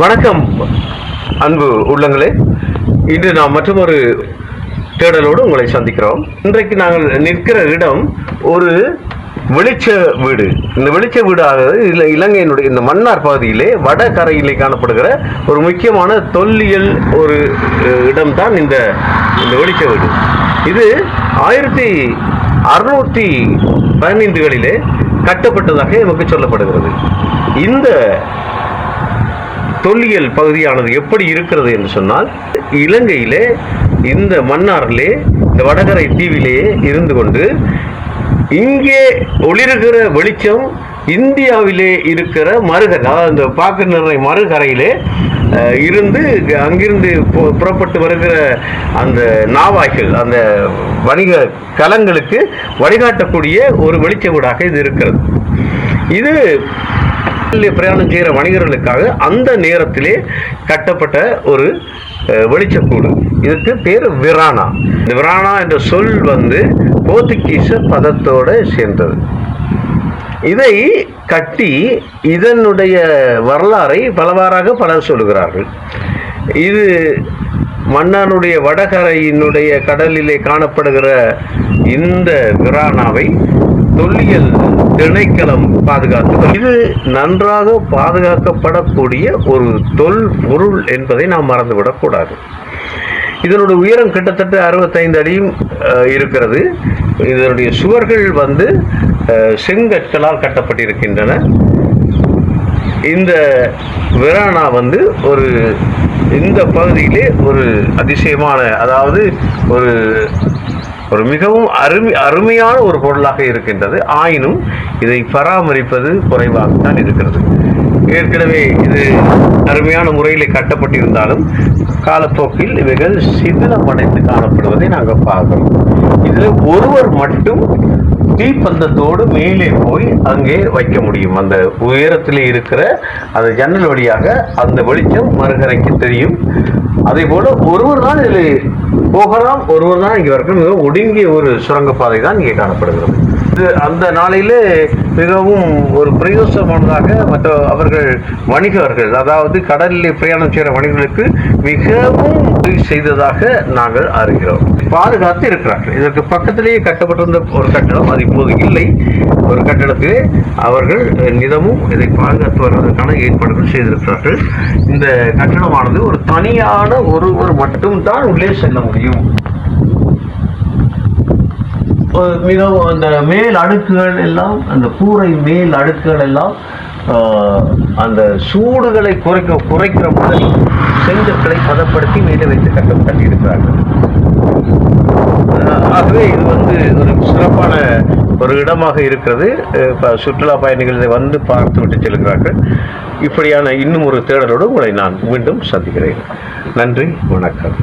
வணக்கம் அன்பு உள்ளங்களே. இன்று நாம் மற்றொரு தேடலோடு உங்களை சந்திக்கிறோம். இன்றைக்கு நாங்கள் நிற்கிற இடம் ஒரு வெளிச்ச வீடு. இந்த வெளிச்ச வீடு ஆகிறது இலங்கையினுடைய இந்த மன்னார் பகுதியிலே வடகரையிலே காணப்படுகிற ஒரு முக்கியமான தொல்லியல் ஒரு இடம்தான் இந்த இந்த வெளிச்ச வீடு. இது ஆயிரத்தி அறுநூற்றி பதினைந்துகளிலே கட்டப்பட்டதாக நமக்கு சொல்லப்படுகிறது. இந்த தொல்லியல் பகுதியானது எப்படி இருக்கிறது என்று சொன்னால் இலங்கையிலே இந்த மன்னாரிலே இந்த வடகரை தீவிலேயே இருந்து கொண்டு இங்கே ஒளிருகிற வெளிச்சம் இந்தியாவிலே இருக்கிற மறுகரை அதாவது இந்த பாக்கு நிறை மறுகரையிலே இருந்து அங்கிருந்து புறப்பட்டு வருகிற அந்த நாவாய்கள் அந்த வணிக கலங்களுக்கு வழிகாட்டக்கூடிய ஒரு வெளிச்ச வீடாக இது இருக்கிறது. இது கடலில் பிரயாணம் செய்கிற வணிகர்களுக்காக அந்த நேரத்திலே கட்டப்பட்ட ஒரு வெளிச்சக்கூடு. இதுக்கு பேர் விரானா. இந்த விரானா என்ற சொல் வந்து போர்த்துகீச பதத்தோட சேர்ந்தது. இதை கட்டி இதனுடைய வரலாறை பலவாறாக பலர் சொல்லுகிறார்கள். இது மன்னனுடைய வடகரையினுடைய கடலிலே காணப்படுகிற இந்த விரானாவை தொல்லியல் திணைக்களம் பாதுகாத்து இது நன்றாக பாதுகாக்கப்படக்கூடிய ஒரு தொல் பொருள் என்பதை நாம் மறந்துவிடக்கூடாது இதனுடைய உயரம் கிட்டத்தட்ட அறுபத்தைந்து அடியும் இருக்கிறது. இதனுடைய சுவர்கள் வந்து செங்கற்களால் கட்டப்பட்டிருக்கின்றன. இந்த விரானா வந்து ஒரு இந்த பகுதியிலே ஒரு அதிசயமான அதாவது ஒரு ஒரு மிகவும் அருமை அருமையான ஒரு பொருளாக இருக்கின்றது. ஆயினும் இதை பராமரிப்பது குறைவாகத்தான் இருக்கிறது. ஏற்கனவே இது அருமையான முறையில் கட்டப்பட்டிருந்தாலும் காலப்போக்கில் இவைகள் சிதிலமடைந்து காணப்படுவதை நாங்கள் பார்க்கிறோம். இதில் ஒருவர் மட்டும் தீப்பந்தத்தோடு மேலே போய் அங்கே வைக்க முடியும். அந்த உயரத்தில் இருக்கிற அந்த ஜன்னல் வழியாக அந்த வெளிச்சம் மறுகரைக்கு தெரியும். அதே போல ஒருவர் தான் இதில் போகலாம் ஒருவர் தான் இங்கே வரைக்கும் மிக ஒடுங்கிய ஒரு சுரங்கப்பாதை தான் இங்கே காணப்படுகிறது. இது அந்த நாளிலே மிகவும் ஒரு பிரயோசனமானதாக மற்ற அவர்கள் வணிகர்கள் அதாவது கடலிலே பிரயாணம் செய்கிற வணிகர்களுக்கு மிகவும் உதவி செய்ததாக நாங்கள் அறிகிறோம். பாதுகாத்து இருக்கிறார்கள். இதற்கு பக்கத்திலேயே கட்டப்பட்டிருந்த ஒரு கட்டடம் அது இப்போது இல்லை. ஒரு கட்டடத்திலே அவர்கள் நிதமும் இதை பாதுகாத்து வருவதற்கான ஏற்பாடுகள் செய்திருக்கிறார்கள். இந்த கட்டடமானது ஒரு தனியான ஒருவர் மட்டும்தான் உள்ளே செல்ல முடியும். மிகவும் அந்த மேல் அடுக்குகள் எல்லாம் அந்த கூரை மேல் அடுக்குகள் எல்லாம் அந்த சூடுகளை குறைக்க குறைக்கிற முதல் செங்கற்களை பதப்படுத்தி மேலே வைத்து கட்டம் கட்டியிருக்கிறார்கள். ஆகவே இது வந்து ஒரு சிறப்பான ஒரு இடமாக இருக்கிறது. இப்போ சுற்றுலா பயணிகள் இதை வந்து பார்த்து விட்டு செல்கிறார்கள். இப்படியான இன்னும் ஒரு தேடலோடு உங்களை நான் மீண்டும் சந்திக்கிறேன். நன்றி வணக்கம்.